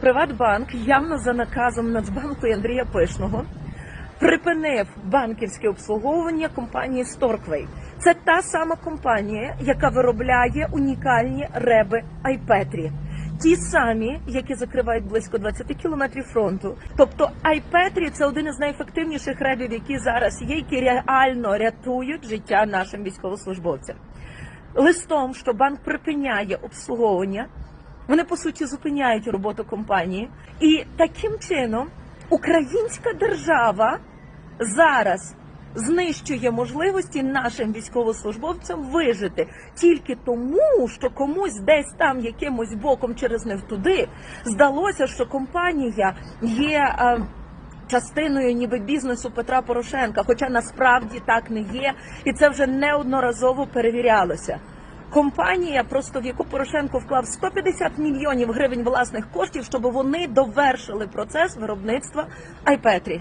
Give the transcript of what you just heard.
Приватбанк явно за наказом Нацбанку і Андрія Пишного припинив банківське обслуговування компанії Storkway. Це та сама компанія, яка виробляє унікальні реби Айпетрі. Ті самі, які закривають близько 20 кілометрів фронту. Тобто Айпетрі це один із найефективніших ребів, які зараз є, які реально рятують життя нашим військовослужбовцям. Листом, що банк припиняє обслуговування, вони по суті зупиняють роботу компанії, і таким чином українська держава зараз знищує можливості нашим військовослужбовцям вижити тільки тому, що комусь десь там якимось боком через не туди здалося, що компанія є. е, Частиною ніби бізнесу Петра Порошенка, хоча насправді так не є, і це вже неодноразово перевірялося. Компанія, просто в яку Порошенко вклав 150 мільйонів гривень власних коштів, щоб вони довершили процес виробництва Айпетрі.